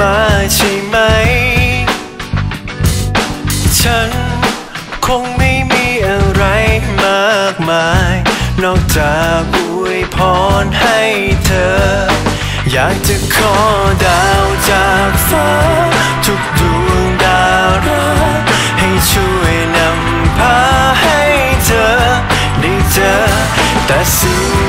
มาใช่ไหม ฉันคงไม่มีอะไรมากมาย นอกจากอวยพรให้เธอ อยากจะขอดาวจากฟ้า ทุกดวงดารักให้ช่วยนำพาให้เธอ ได้เจอแต่สิ่ง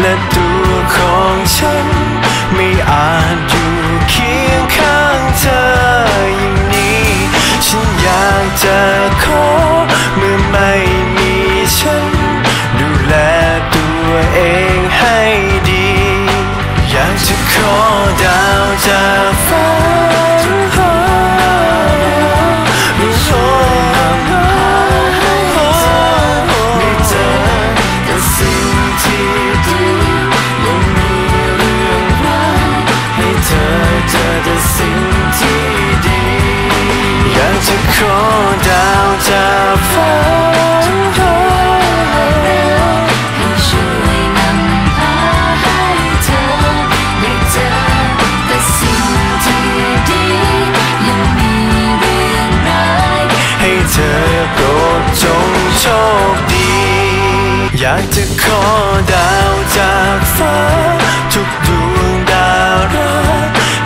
และตัวของฉันไม่อาจ อยากจะขอดาวจากฟ้า ทุกดวงดารา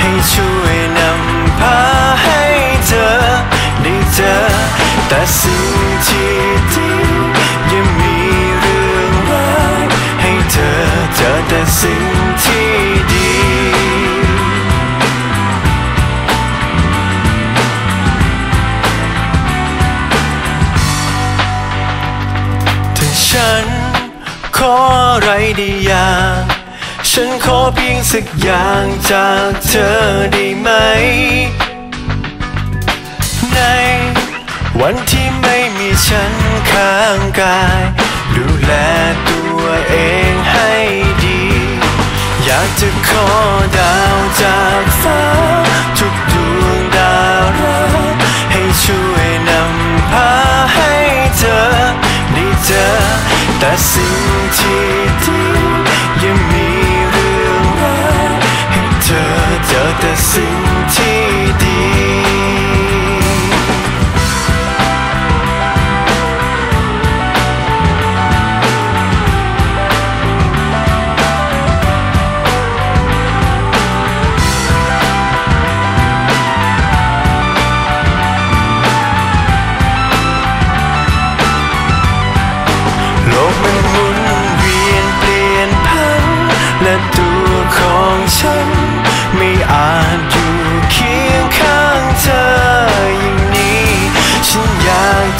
ให้ช่วยนำพาให้เธอ ได้เจอแต่สิ่งที่ ไรด้อย่างฉันขอเพียงสักอย่างจากเธอได้ไหม ในวันที่ไม่มีฉันข้างกาย ดูแลตัวเองให้ดี อยากจะขอดาวจากฟ้า ทุกดวงดาวรักให้ช่วยนำ แต่สิ่งที่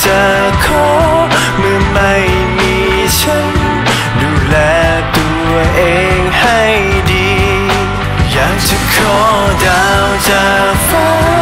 จะขอเมื่อไม่มีฉัน ดูแลตัวเองให้ดี อยากจะขอดาวจากฟ้า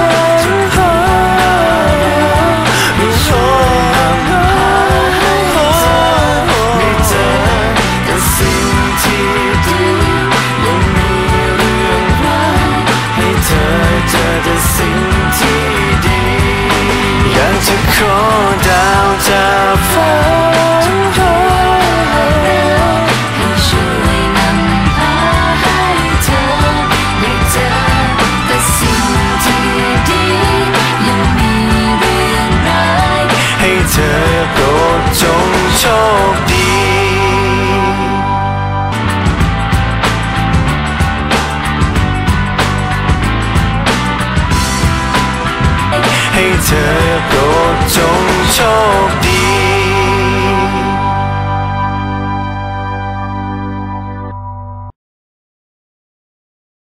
Hey,